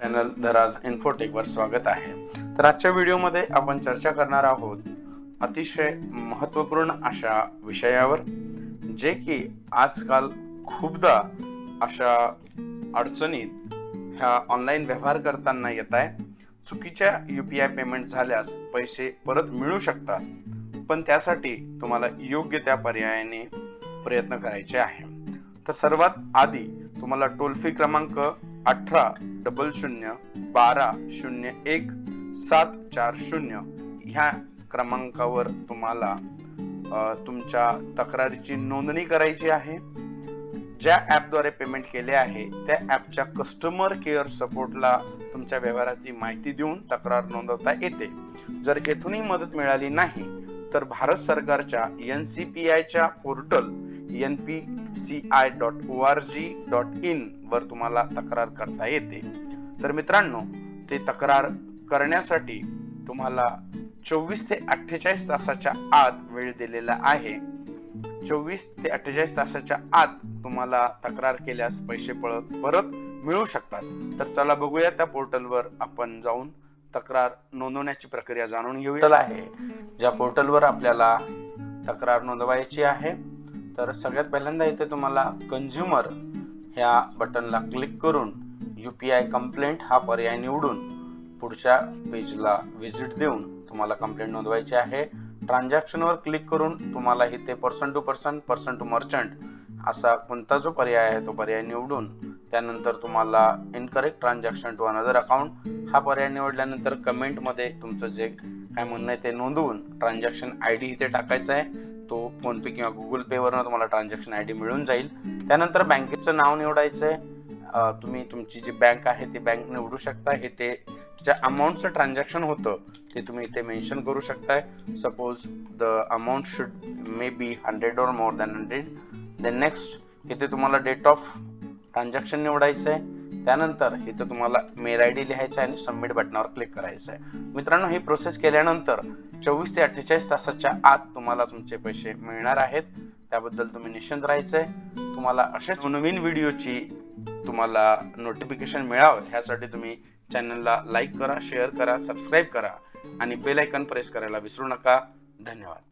Channel दराज infotech वर स्वागत आहे. तर आजच्या व्हिडिओमध्ये आपण चर्चा करणार आहोत अतिशय महत्त्वपूर्ण अशा विषयावर जे की आजकाल खूपदा अशा अडचणीत ह्या ऑनलाईन व्यवहार करताना येत आहे. चुकीच्या यू पी आय पेमेंट झाल्यास पैसे परत मिळू शकतात पण त्यासाठी तुम्हाला योग्य त्या पर्यायाने प्रयत्न करायचे आहे. तर सर्वात आधी तुम्हाला टोल फ्री क्रमांक अठरा डबल शून्य बारा शून्य एक सात चार शून्य ह्या क्रमांकावर तुम्हाला तुमच्या तक्रारीची नोंदणी करायची आहे. ज्या ॲपद्वारे पेमेंट केले आहे त्या ॲपच्या कस्टमर केअर सपोर्टला तुमच्या व्यवहाराची माहिती देऊन तक्रार नोंदवता येते. जर येथूनही मदत मिळाली नाही तर भारत सरकारच्या एन सी पी आयच्या portal N P C I dot O R G dot in वर तुम्हाला तक्रार करता येते. तर मित्रांनो ते तक्रार करण्यासाठी तुम्हाला चोवीस ते अठ्ठेचाळीस तासाच्या आत वेळ दिलेला आहे. चोवीस ते अठ्ठेचाळीस तासाच्या आत तुम्हाला तक्रार केल्यास पैसे परत परत मिळू शकतात. तर चला बघूया त्या पोर्टलवर आपण जाऊन तक्रार नोंदवण्याची प्रक्रिया जाणून घेऊया. आहे. ज्या पोर्टलवर आपल्याला तक्रार नोंदवायची आहे तर सगळ्यात पहिल्यांदा इथे तुम्हाला कंझ्युमर ह्या बटनला क्लिक करून यू पी आय कंप्लेंट हा पर्याय निवडून पुढच्या पेजला व्हिजिट देऊन तुम्हाला कंप्लेंट नोंदवायची आहे. ट्रान्झॅक्शनवर क्लिक करून तुम्हाला इथे person to person person to merchant असा कोणता जो पर्याय आहे तो पर्याय निवडून त्यानंतर तुम्हाला incorrect transaction to another account हा पर्याय निवडल्यानंतर कमेंटमध्ये तुमचं जे काय म्हणणं आहे ते नोंदवून ट्रान्झॅक्शन आय डी इथे टाकायचं आहे. तो फोनपे किंवा गुगल पेवरनं तुम्हाला ट्रान्झॅक्शन आय डी मिळून जाईल. त्यानंतर बँकेचं नाव निवडायचं आहे तुम्ही तुमची जी बँक आहे ती बँक निवडू शकता. हे ते ज्या अमाऊंटचं ट्रान्झॅक्शन होतं ते तुम्ही इथे मेन्शन करू शकताय. Suppose the amount should may be hundred or more than hundred then next इथे तुम्हाला डेट ऑफ ट्रान्झॅक्शन निवडायचं आहे त्यानंतर इथं तुम्हाला मेल आय डी लिहायचं आहे आणि सबमिट बटनावर क्लिक करायचं आहे मित्रांनो ही प्रोसेस केल्यानंतर चोवीस ते अठ्ठेचाळीस तासाच्या आत तुम्हाला तुमचे पैसे मिळणार आहेत. त्याबद्दल तुम्ही निश्चिंत राहायचंय. तुम्हाला अशाच नवीन व्हिडिओची तुम्हाला नोटिफिकेशन मिळावं ह्यासाठी तुम्ही चॅनलला लाईक करा शेअर करा सबस्क्राईब करा आणि बेल आयकन प्रेस करायला विसरू नका. धन्यवाद.